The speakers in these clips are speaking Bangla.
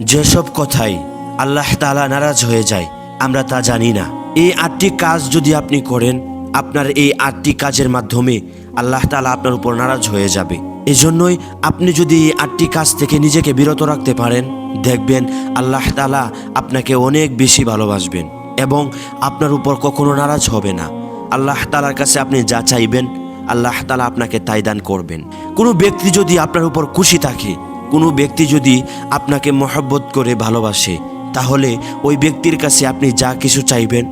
যেসব কথাই আল্লাহ তাআলা নারাজ হয়ে যায়, আমরা তা জানি না। এই আটটি কাজ যদি আপনি করেন, আপনার এই আটটি কাজের মাধ্যমে আল্লাহ তালা আপনার উপর নারাজ হয়ে যাবে। এজন্যই আপনি যদি এই আটটি কাজ থেকে নিজেকে বিরত রাখতে পারেন, দেখবেন আল্লাহ তালা আপনাকে অনেক বেশি ভালোবাসবেন এবং আপনার উপর কখনো নারাজ হবে না। আল্লাহ তালার কাছে আপনি যা চাইবেন, আল্লাহ তালা আপনাকে তাই দান করবেন। কোনো ব্যক্তি যদি আপনার উপর খুশি থাকে কোনো ব্যক্তি যদি আপনাকে মহব্বত করে ভালোবাসে, তাহলে ওই ব্যক্তির কাছে আপনি যা কিছু চাইবেন,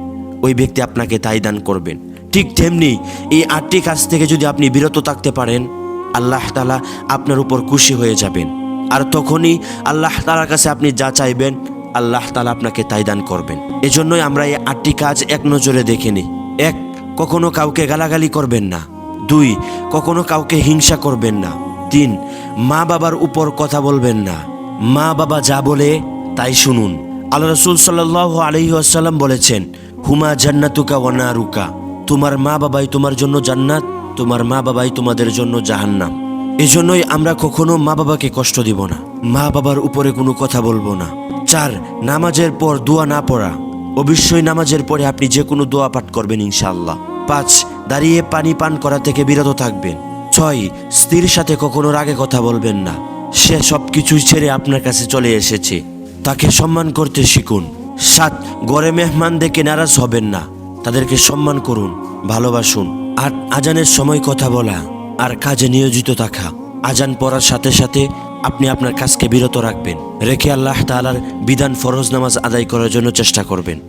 ওই ব্যক্তি আপনাকে তাই দান করবেন। ঠিক তেমনি এই আটটি কাজ থেকে যদি আপনি বিরত থাকতে পারেন, আল্লাহ তালা আপনার উপর খুশি হয়ে যাবেন। আর তখনই আল্লাহ তালার কাছে আপনি যা চাইবেন, আল্লাহ তালা আপনাকে তাই দান করবেন। এজন্যই আমরা এই আটটি কাজ এক নজরে দেখে নিই। এক, কখনো কাউকে গালাগালি করবেন না। দুই, কখনো কাউকে হিংসা করবেন না। তিন মা বাবার উপর কথা বলবেন না। মা বাবা যা বলে তাই শুনুন। আল্লাহ রসুল সাল্লাহ আলহি আসাল্লাম বলেছেন, হুমা জান্নাতুকা ওয়ানা রুকা তোমার মা বাবাই তোমার জন্য জান্নাত, তোমার মা বাবাই তোমাদের জন্য জাহান্নাম। এজন্যই আমরা কখনো মা বাবাকে কষ্ট দিব না। মা বাবার উপরে কোনো কথা বলব না। চার, নামাজের পর দোয়া না পড়া। অবশ্যই নামাজের পরে আপনি যে কোনো দোয়া পাঠ করবেন ইনশাআল্লাহ। পাঁচ, দাঁড়িয়ে পানি পান করা থেকে বিরত থাকবেন। ছয়, স্ত্রীর সাথে কখনো রাগে কথা বলবেন না। সে সব কিছুই ছেড়ে আপনার কাছে চলে এসেছে। তাকে সম্মান করতে শিখুন। সাত, গড়ে মেহমান দেখে নারাজ হবেন না। তাদেরকে সম্মান করুন, ভালোবাসুন। আট, আজানের সময় কথা বলা আর কাজে নিয়োজিত থাকা। আজান পড়ার সাথে সাথে আপনি আপনার কাজকে বিরত রাখবেন। রেখে আল্লাহ তালার বিধান ফরজ নামাজ আদায় করার জন্য চেষ্টা করবেন।